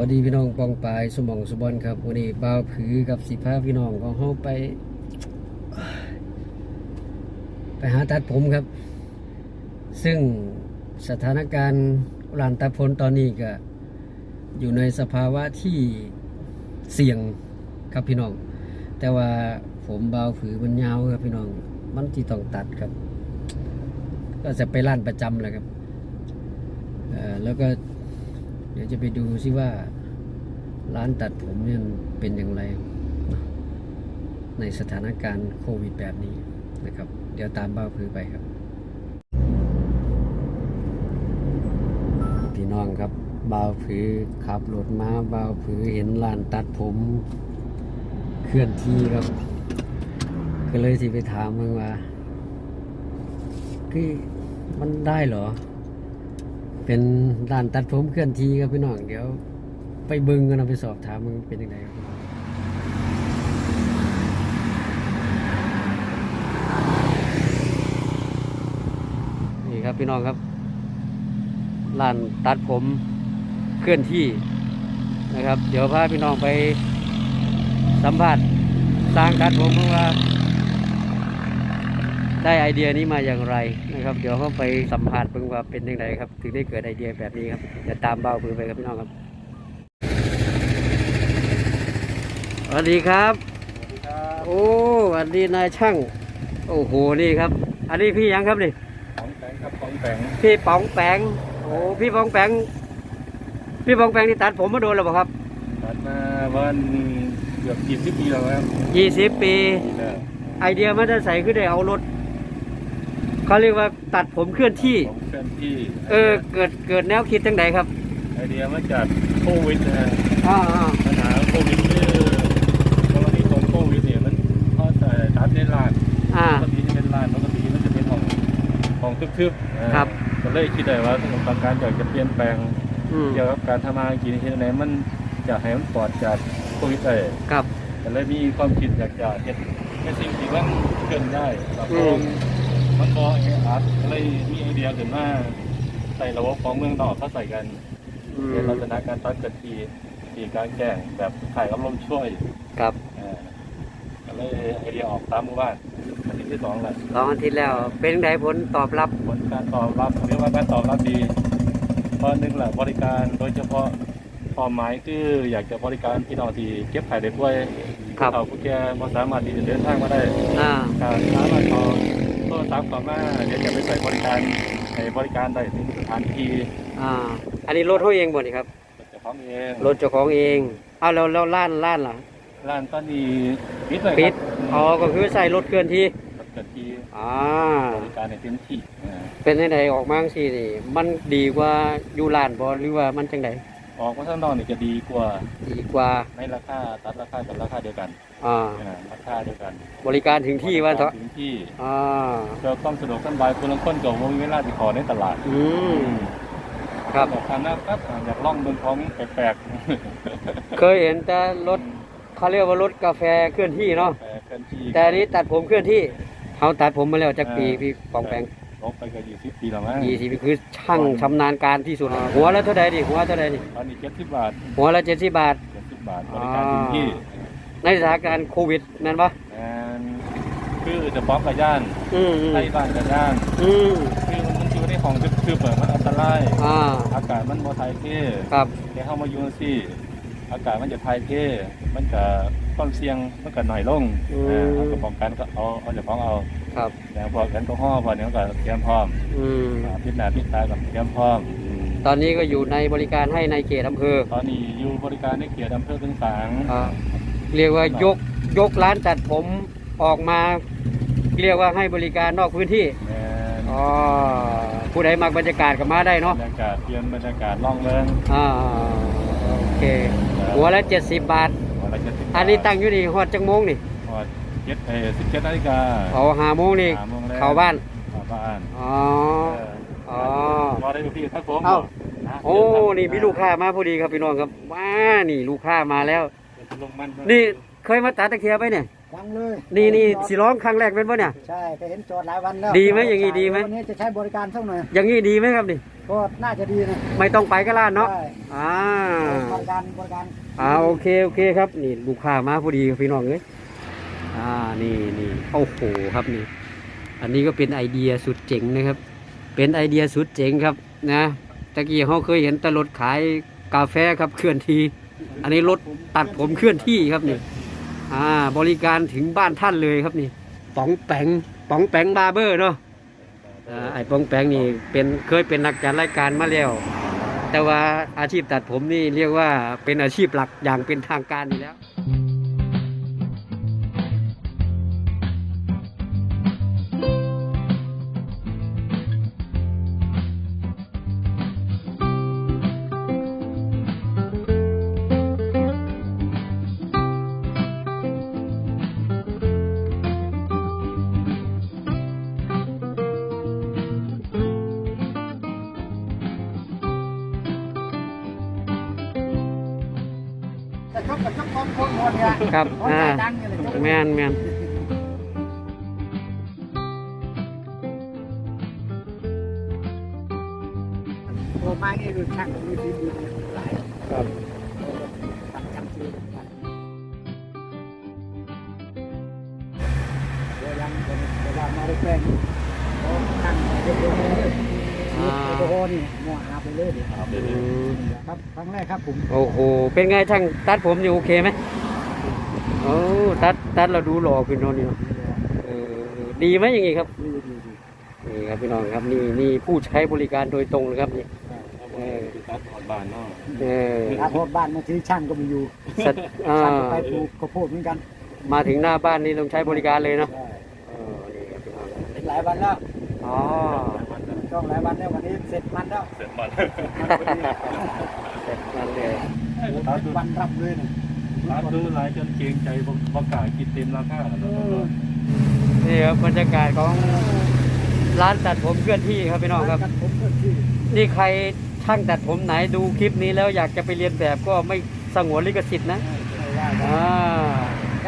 วัสดีพี่น้องปองปายสมองสุบอลครับวันนี้บ่าวผือกับสิพาพี่น้องของเฮาไป ไปหาตัดผมครับ ซึ่งสถานการณ์ร้านตัดผมตอนนี้ก็ อยู่ในสภาวะที่เสี่ยงครับพี่น้อง แต่ว่าผมบ่าวผือมันยาวครับพี่น้อง มันที่ต้องตัดครับ ก็จะไปร้านประจำแหละครับแล้วก็ ดี๋ยวจะไปดูซิว่า ร้านตัดผมเนี่ยเป็นอย่างไร ในสถานการณ์โควิดแบบนี้นะครับ เดี๋ยวตามบ้าพือไปครับ พี่น้องครับบ่าวผือขับรถมาบ่าวผือเห็นร้านตัดผมเคลื่อนที่ครับ ก็เลยสิไปถามมึงว่าคือมันได้เหรอ เป็นร้านตัดผมเคลื่อนที่ครับพี่น้องเดี๋ยว ไปเบิ้งกันเอาไปสอบถามมึงเป็นยังไงครับนี่ครับพี่น้องครับร้านตัดผมเคลื่อนที่นะครับ เดี๋ยวพาพี่น้องไปสัมผัสสร้างตัดผมเพราะว่า ได้ไอเดียนี้มาอย่างไรนะครับ เดี๋ยวเขาไปสัมผัสเพิ่งว่าเป็นยังไงครับถึงได้เกิดไอเดียแบบนี้ครับเดี๋ยวตามเบาปืนไปครับพี่น้องครับสวัสดีครับโอ้สวัสดีนายช่าง โอ้โหนี่ครับ อันนี้พี่ยังครับนี่ของแปงครับของแปงพี่ป๋องแปงโอ้พี่ป๋องแปงพี่ป๋องแปงที่ตัดผมมาโดนแล้วเปล่าครับตัดมาวันเกือบยี่สิบปีแล้วครับยี่สิบปีปีแล้วไอเดียมันจะใส่ขึ้นได้เอารถ เขาเรียกว่าตัดผมเคลื่อนที่ของเคลื่อนที่เออ เกิดเกิดแนวคิดทั้งไหนครับไอเดียมาจากโควิดนะฮะอ่าอ่าปัญหาโควิดคือกรณีของโควิดเนี่ยมันพอแต่ตัดในร้านอ่า ปกติจะเป็นร้านปกติมันจะเป็นของของทึบๆอ่าครับ ก็เลยคิดได้ว่าสำหรับการอยากจะเปลี่ยนแปลงอืมเกี่ยวกับการทำมาหากินที่ไหนมันจะให้มันปลอดจากโควิดได้ ครับ ก็เลยมีความคิดอยากจะเฮ็ดในสิ่งที่มันเกินได้แบบอืม มันพอเออาร์ตก็เลยมีไอเดียขึ้นมาใส่ระบบของเมืองนอกเข้าใส่กันอืมเป็นลักษณะการตัดเกิดทีทีกลารแจ้งแบบถ่ายอารมณ์ช่วยครับอ่าก็เลยไอเดียออกตามหมู่บ้านอาทิตย์ที่สองแหละสองอาทิตย์แล้ว เป็นไงผลตอบรับผลการตอบรับเรียกว่าการตอบรับดีเพราะหนึ่งแหละบริการโดยเฉพาะความหมายคืออยากจะบริการพี่น้องที่เก็บไข่ได้ป่วยครับเขาผู้แก่บ่สามารถที่จะเดินทางมาได้อ่าการสามารถขอโทรศัพท์เข้ามาเดี๋ยวจะไปใส่บริการให้บริการได้ถึงสถานที่อ่า อันนี้รถเขาเองบ่นี่ครับ เจ้าของเองรถเจ้าของเองเอาแล้วแล้วร้านร้านล่ะ ร้านตอนนี้ปิดเลยปิดครับอ๋อ ก็คือใส่รถเคลื่อนที่เกิดที่อ่า บริการในเต็มที่อ่าเป็นยังไงออกมาจังซี่นี่ มันดีกว่าอยู่ร้านบ่หรือว่ามันจังได ออกมาข้างนอกนี่จะดีกว่าดีกว่าในราคาตัดราคากับราคาเดียวกันอ่าอ่าราคาเดียวกัน บริการถึงที่ว่าเถอะถึงที่อ่าเพื่อความสะดวกสบายคนละคนกับวงเวลาที่ขอในตลาดอืมครับอยากทานน้ำครับอ่าอยากล่องเมืองท้องแปลกเคยเห็นแต่รถเขาเรียกว่ารถกาแฟเคลื่อนที่ๆเนาะแปลกเคลื่อนที่แต่อันนี้ตัดผมเคลื่อนที่เขาตัดผมมาแล้วจากปีเออพี่ปองแปง ลบไปก็ยี่สิบปีแล้วมั้งยี่สิบคือช่างชำนาญการที่สุดหัวละเท่าใดดิหัวเท่าใดดิตอนนี้เจ็ดสิบบาท หัวละเจ็ดสิบบาทเจ็ดสิบบาทบริการถึงที่ ในสถานการณ์โควิดนั่นปะงานคือจะพร้อมกับย่านอืมอืมไทยบ้านกับย่านอืมคือมันอยู่ในของคือเปิดมันอันตรายอ่าอากาศมันบ่ไทยเท่ครับแต่เข้ามาอยู่สิ อากาศมันจะไทยเท่มันก็ความเสี่ยงมันก็หน่อยลงอ่าเอากระป้องกันก็เอาเอาจะพ้องเอาครับ แต่พอแอลกอฮอล์พอเนี้ยก็เตรียมพร้อมอืม อ่าพิษหนาพิษตากับเตรียมพร้อม ตอนนี้ก็อยู่ในบริการให้ในเขตอำเภอตอนนี้อยู่บริการในเขตอำเภอตึงสาง อ่าเรียกว่ายกยกร้านตัดผมออกมา เรียกว่าให้บริการนอกพื้นที่แม่นอ๋อผู้ใดมักบรรยากาศก็มาได้บรเนาะรยากาศเปลี่ยนบรรยากาศล่องเริงอ่าโอเค หัวละเจ็ดสิบบาทวันละ70อันนี้ตั้งอยู่นี่ฮอดจังโมงนี่พอเจ็ดเอสิบเจ็ดนาฬิกา เอาหาโมงนี่หโมงแล้ว เข้าบ้าน เข้าบ้านอ๋อ เอ๋อรอได้ดูพี่ครับผมเอ้า นะโอ้ นี่มีลูกค้ามาพอดีครับพี่น้องครับว้านี่ลูกค้ามาแล้ว ลงมันนี่เคยมาตัดตะเคียนไปเนี่ยยังเลยนี่นี่สิร้องครั้งแรกเป็นปะเนี่ย ใช่แต่เห็นจอดหลายวันแล้วดีไหมอย่างงี้ดีไหม วันนี้จะใช้บริการสักหน่อยอย่างนี้ดีไหมครับนี่ ก็น่าจะดีนะไม่ต้องไปก็ร้านเนาะ ใช่อ่าบริการการบริการ อ่าโอเคโอเคครับนี่ลูกค้ามาพอดีพี่น้องเอ้ยอ่านี่นี่โอ้โหครับนี่ อันนี้ก็เป็นไอเดียสุดเจ๋งนะครับ เป็นไอเดียสุดเจ๋งครับนะตะกี้เขาเคยเห็นแตรถขายกาแฟครับเคลื่อนที่ อันนี้รถตัดผมเคลื่อนที่ครับนี่อ่าบริการถึงบ้านท่านเลยครับนี่ป๋องแปงป๋องแปงบาร์เบอร์เนาะอ่าไอ้ป๋องแปงนี่เป็นเคยเป็นนักจัดรายการมาแล้ว แต่ว่าอาชีพตัดผมนี่เรียกว่าเป็นอาชีพหลักอย่างเป็นทางการอยู่แล้ว กับชกคนคนหมดเนี่ยครับคนอ่าใจดังเนี่ยเลยชกแมนแมนโอ้ไม้นี่คือช่างมีฝีมือหลายครับตัดจำชื่อกันเดี๋ยวยังเป็นเวลามาได้แป้งโอ้ช่างเด็กๆเลย นี่โอ้โหนี่มัวหาไปเลยดิครับเดี๋ยวอืนี้มครับครั้งแรกครับผมโอ้โห เป็นไงช่างตัดผมนี่โอเคไหมโอ้ตัดตัดเราดูหล่อขึ้นเนอะนี่เนอะเออดีไหมอย่างงี้ครับ ดีดีดีนี่ครับพี่น้องครับนี่นี่ผู้ใช้บริการโดยตรงเลยครับนี่เออตัดถอดบานเนาะเออถ้าโทษบ้านบางทีช่างก็ไมีอยู่สัตอ่าช่างก็ไปปลูกข้าวโพดเหมือนกันมาถึงหน้าบ้านนี่ต้องใช้บริการเลยเนาะเออนี่ครับพี่น้องเป็นหลายวันแล้วอ๋อ ช่องหลายวันแล้ววันนี้เสร็จมันแล้วเสร็จมันมันพอดีเสร็จมันเลยตัดดูวันรับเลยนะตัดดูหลายจนเกรงใจประกล้าศคิดเต็มราคาแล้วเอเนาะอนี่ครับบรรยากาศของร้านตัดผมเคลื่อนที่ครับพี่น้องครับกันผมก็ที่นี่ใครช่างตัดผมไหนดูคลิปนี้แล้วอยากจะไปเรียนแบบก็ไม่สงวนลิขสิทธิ์นะไม่ว่ากันอ่า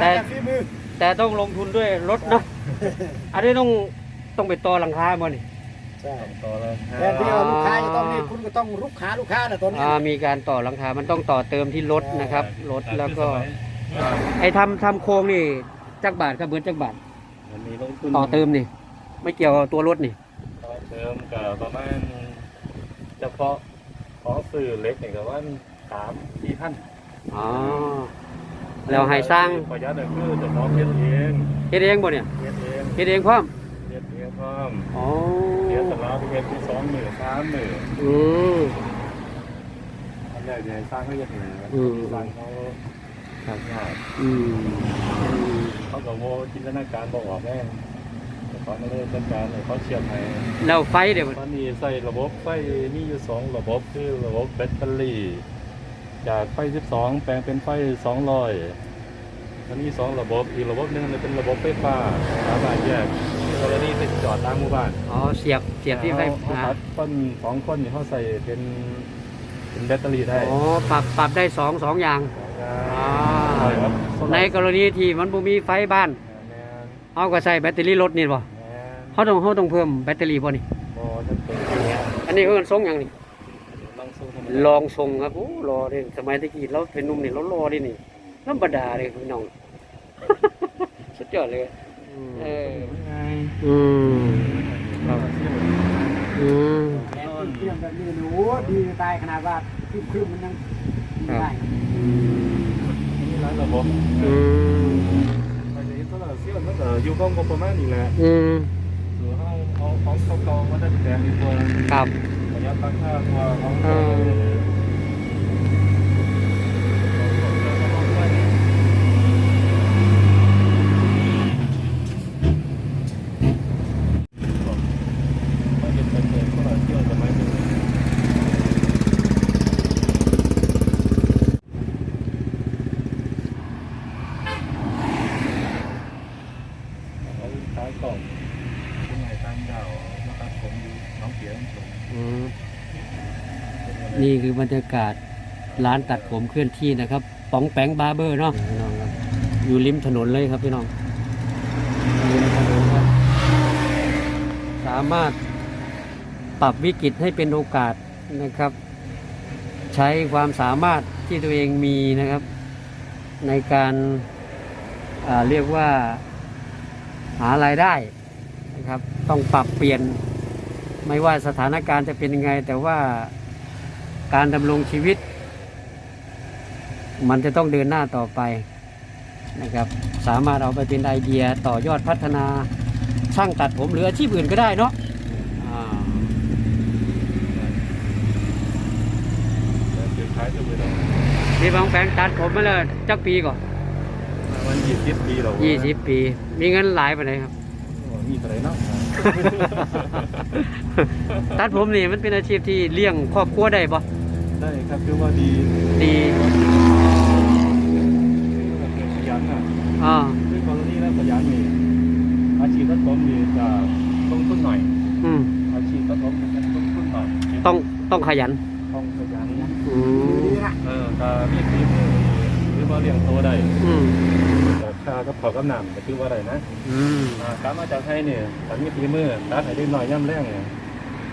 แต่แต่ฝีมือแต่ต้องลงทุนด้วยรถเนาะอันนี้ต้องต้องไปต่อหลังคาบ่นี่ ใช่ต่อแล้วแต่ที่ว่าลูกค้าจะต้องนี่คุณก็ต้องลูกค้าลูกค้าน่ะตัวนี้อ่ามีการต่อหลังคา มันต้องต่อเติมที่รถนะครับ รถแล้วก็ ไอ้ทำทำโครงนี่จักบาทครับเบิร์จักบาท มันมีลงทุนต่อเติมนี่ ไม่เกี่ยวกับตัวรถนี่ ต่อเติมกับประมาณเฉพาะของสื่อเล็กเนี่ยก็ว่าสามสี่พันอ๋อ แล้วให้สร้างประหยัดก็คือจะน้องเฮ็ดเองเฮ็ดเองบ่เนี่ยเฮ็ดเองเฮ็ดเองพร้อมเฮ็ดเอง พร้อมอ๋อเสียสละเฮ็ดที่สองหมื่นสามหมื่นอืมอันแรกเนี่ยสร้างเขาเฮ็ดเองอืมสร้างเขาครับยากอืมเขาก็โวจินตนาการบอกว่าแม่งแต่เขาไม่ได้จัดการเลยเขาเชียร์ให้แล้วไฟเดี๋ยวตอนนี้ใส่ระบบไฟมีอยู่สองระบบคือระบบแบตเตอรี่ จากไฟ 12 แปลงเป็นไฟ 200มันมีสองระบบ อีกระบบหนึงเนี่ยเป็นระบบไฟฟ้าสามารถแยกกรณีเป็น จอดตามหมู่บ้านอ๋อเสียบเสียบที่ไฟเขาฟ้าตัดต้นสองคนนี่เขาใส่เป็นเป็นแบตเตอรี่ได้อ๋อปรับปรับได้สองสองอย่างอ่าใช่ครับในกรณีที่มันบ่มีไฟบ้านแมนเอาก็ใส่แบตเตอรี่รถนี่บ่แมนเขาต้องเขาต้องเพิ่มแบตเตอรี่บ่นี่บอจะเป็นอันนี้คือทรงอย่างนี้ลองสู้ธรรมลดาองทรงครับโอ้รอเลยสมัยตะกี้เราเป็นหนุ่มนี่เรารอดินี่ธรรมดาเลยพี่น้อง สุดยอดเลย เอออืมครับอืมแอนขึ้นเครื่องแบบนี้นี่โอ้ดีตายขนาดว่าขึ้นเครื่องมันยังไม่ได้นี่ร้านระบบอืมอันนี้โซลาร์เซลล์มันก็อยู่ข้างบประมาณนี้แหละอืมหรือเอาเอาของเก่าๆมาดัดแปลงดีกว่าครับประหยัดราคากว่าของ เอ เก่า อ ไม่เป็นเป็นเป็นโซลาร์เซลล์สมัยนี้เขาขายกล่องเป็นไงตั้งดาวมาตัดผมอยู่น้ องเกียงผมอืมนี่คือบรรยากาศร้านตัดผมเคลื่อนที่นะครับป๋องแปงบาร์เบอร์เนาะพี่น้องครับอยู่ริมถนนเลยครับพี่น้องริมถนนครับสามารถปรับวิกฤตให้เป็นโอกาสนะครับ ใช้ความสามารถที่ตัวเองมีนะครับ ในการอ่าเรียกว่าหารายได้นะครับ ต้องปรับเปลี่ยน ไม่ว่าสถานการณ์จะเป็นยังไง แต่ว่าการดำรงชีวิต มันจะต้องเดินหน้าต่อไปนะครับ สามารถเอาไปเป็นไอเดียต่อยอดพัฒนาช่างตัดผมหรืออาชีพอื่นก็ได้เนาะอ่าสุดท้ายก็คือเรานี่บางแฟงตัดผมมาเลยจักปีก่อนวันยี่สิบปีเรายี่สิบปี มีเงินหลายไปไหนครับ มีอะไรเนาะ ตัดผมนี่มันเป็นอาชีพที่เลี้ยงครอบครัวได้ปะได้ครับคือว่าดีดีขยันอะอ่าด้วยกรณีแล้วขยันนี่อาชีพตัดผมนี่จะต้องต้นหน่อย อืมอาชีพตัดผมมันต้องต้นหน่อย ต้องต้องขยัน ต้องขยันอืมดีนะเออถ้ามีฝีมือหรือ ว่าเลี้ยงโตได้อืมค่ากับเขาวกับน้ำก็คือว่าได้นะอืมอ่ากลับมาจากไทยเนี่ยถ้ามีฝีมือตัดให้ได้หน่อยย่ำแรงเนี่ย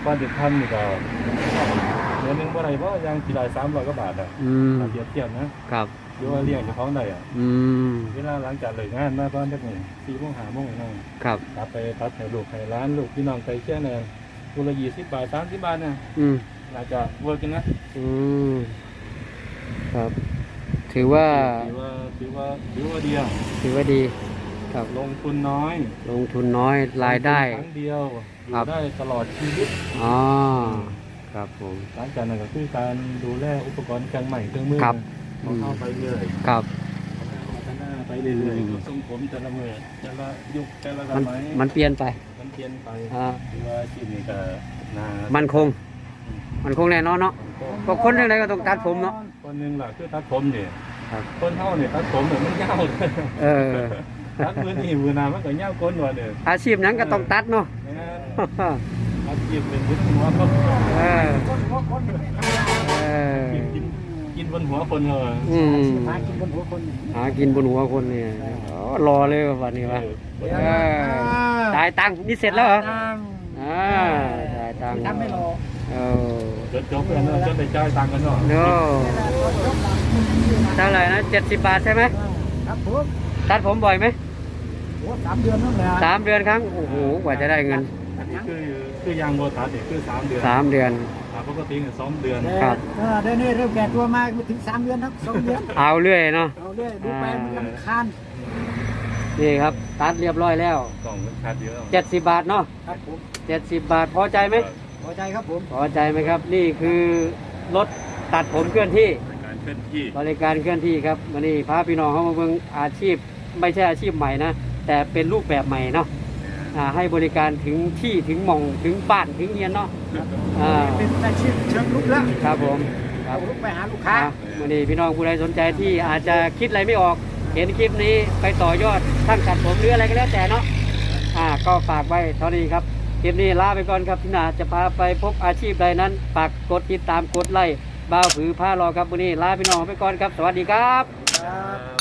ก้อนเด็ดพันนี่ก็เดือนหนึงเมื่อไรว่ายังกี่รายสามร้อยกว่าบาทอะอืมถ้าเทียบเทียบนะครับ หรือว่าเลี้ยงเจ้าของได้อะอืมเวลาหลังจากเลิกงานมาตอนเด็กหนึ่งสี่โมงห้าโมงนั่งครับ กลับไปตัดให้ลูกให้ร้านลูกพี่น้องไปเชี่ยเนี่ยกุละยี่สิบบาทสามสิบบาทเนี่ยอืมน่าจะเวิร์กกันนะอืมครับ ถือว่าถือว่าถือว่าถือว่าดีอะถือว่าดีครับลงทุนน้อยลงทุนน้อยรายได้ครั้งเดียวอครัยู่บได้ตลอดชีวิตอ๋อครับผมหลังจากนั้นก็คือการดูแลอุปกรณ์เครื่องใหม่เครื่องมือครับของเข้าไปเรื่อยครับพัฒนาไปเรื่อยอืมๆทรงผมแต่ละมือแต่ละยุคแต่ละสมันมัยมันเปลี่ยนไป มันเปลี่ยนไปอ่าคือว่าชีพนี้ก็นามันคง มันคงแน่นอนเนาะก็คนเรื่องไรก็ต้องตัดผมเนาะ คนหนึ่งล่ะคือตัดผมเนี่ยครับ คนเท่าเนี่ยตัดผมเนี่ยมันยาวเลยเออ ตัดมือนี่มือหนามันก็ยาวก้นกว่าเนี่ยอาชีพนั้นก็ต้องตัดเนาะแม่นอาชีพเป็นบุญหัวคนเออ คนหัวคนไม่ธรรมดาเออ กินกินกินบนหัวคนเลย อืมหากินบนหัวคนหากินบนหัวคนเนี่ยอ๋อรอเลยวันนี้วะเออเออจ่ายตังค์นี่เสร็จแล้วเหรอตังค์อ่าจ่ายตังค์ทำไม่รอ เออ จดจบกันเนอะจดได้จ่ายตังค์กันเนาะโน่เท่าไหร่นะเจ็ดสิบบาทใช่ไหมครับผมตัดผมบ่อยไหมโอ้สามเดือนนั่นแหละสามเดือนครั้งโอ้โหกว่าจะได้เงินนี่คือคือยางโบตัสเนี่ยคือสามเดือนสามเดือนอ่าปกติเนี่ยสองเดือนแต่ครับเออเดี๋ยวนี้เริ่มแก่ตัวมาไม่ถึงสามเดือนครับสองเดือนเอาเรื่อยเนาะเอาเรื่อยดูไปมันลำคาญนี่ครับตัดเรียบร้อยแล้วกล่องมันชัดเยอะเจ็ดสิบบาทเนาะครับผมเจ็ดสิบบาทพอใจไหมพ อใจครับผมพอใจไหมครับนี่คือรถตัดผมเคลื่อนที่การเคลื่อนที่บริการเคลื่อนที่ครับวันนี้พาพี่น้องเข้ามาเบิ่งอาชีพ ไม่ใช่อาชีพใหม่นะแต่เป็นรูปแบบใหม่เนาะอ่าให้บริการถึงที่ถึงหมองถึงบ้านถึงเงียนเนาะอ่าเป็นอาชีพเชิงลุกแล้วครับผมครัเอาบลุกไปหาลูกค้าอะวันนี้พี่น้องผู้ใดสนใจที่อาจจะคิดอะไรไม่ออก เห็นคลิปนี้ไปต่อยอดทั้งตัดผมหรืออะไรก็แล้วแต่เนาะอ่าก็ฝากไว้เท่านี้ครับ คลิปนี้ลาไปก่อนครับพี่นาจะพาไปพบอาชีพใดนั้นปักกดติดตามกดไลค์บ้าวผือผ้ารอครับวันนี้ลาพี่น้องไปก่อนครับ สวัสดีครับครับครับ